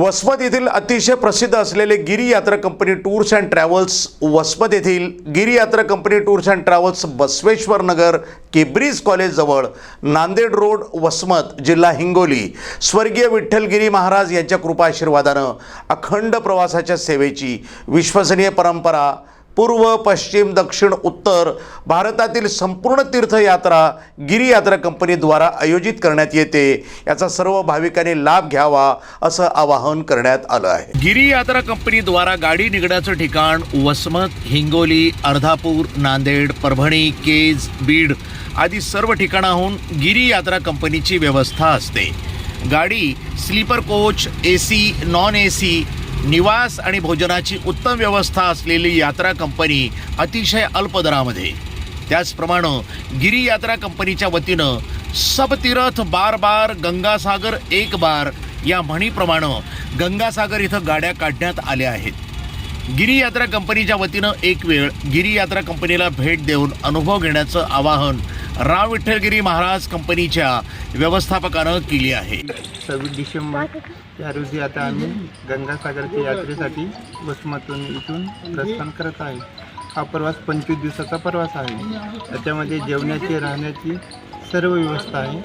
वसमत येथील अतिशय प्रसिद्ध असलेले Giri Yatra company tours and travels Vasmat येथील Giri Yatra company tours and travels Basaveshwar Nagar Cambridge कॉलेजजवळ Nanded road Vasmat जिल्हा हिंगोली. स्वर्गीय विठ्ठलगिरी महाराज यांच्या कृपाआशीर्वादानं अखंड प्रवासाच्या सेवेची विश्वसनीय परंपरा पूर्व पश्चिम दक्षिण उत्तर भारतातील संपूर्ण तीर्थयात्रा गिरीयात्रा कंपनीद्वारा आयोजित करण्यात येते. याचा सर्व भाविकांनी लाभ घ्यावा असं आवाहन करण्यात आलं आहे. गिरीयात्रा कंपनीद्वारा गाडी निघण्याचं ठिकाण वसमत हिंगोली अर्धापूर नांदेड परभणी केज बीड आदी सर्व ठिकाणाहून गिरीयात्रा कंपनीची व्यवस्था असते. गाडी sleeper coach A C non A C निवास आणि भोजनाची उत्तम व्यवस्था असलेली यात्रा कंपनी अतिशय अल्प दरामध्ये त्याचप्रमाणे गिरी यात्रा कंपनीच्या वतीनं सपतीर्थ बार बार गंगासागर एक बार या म्हणीप्रमाणे गंगासागर इथं गाड्या काढण्यात आल्या आहेत. गिरी यात्रा कंपनीच्या वतीनं एक वेळ गिरी यात्रा कंपनीला भेट देऊन अनुभव घेण्याचं आवाहन राव विठ्ठलगिरी महाराज कंपनीच्या व्यवस्थापकानं केली आहे. सव्वीस डिसेंबर या रोजी आता आम्ही गंगासागरच्या यात्रेसाठी वसमतून इथून प्रस्थान करत आहे. हा प्रवास पंचवीस दिवसाचा प्रवास आहे. त्याच्यामध्ये जेवणाची राहण्याची सर्व व्यवस्था आहे.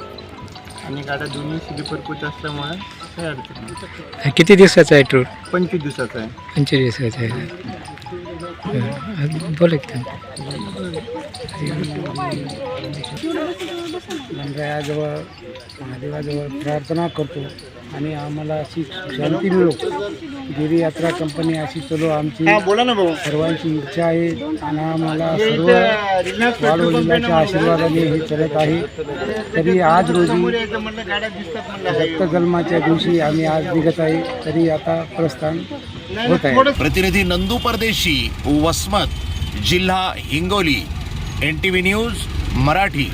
आणि गाड्या दोन्ही स्लीपर कोच असल्यामुळे काही अडचण नाही. किती दिवसाचा आहे टूर पंचवीस दिवसाचा आहे. पंचवीस दिवसाचा आहे. हं, बोला की मंदिराजवळ महादेवाजवळ प्रार्थना करतो आणि आम्हाला अशी शांती मिळो. गिरी यात्रा कंपनी अशी चलो आमची. बोला ना भाऊ. सर्वांची इच्छा आहे आणि आम्हाला सर्व वाढवडिलांच्या आशीर्वादाने हे चलत आहे. तरी आज रोजी रक्तजन्माच्या दिवशी आम्ही आज निघत आहे. तरी आता प्रस्थान प्रतिनिधी नंदू परदेशी वसमत जिल्हा Hingoli N T V news Marathi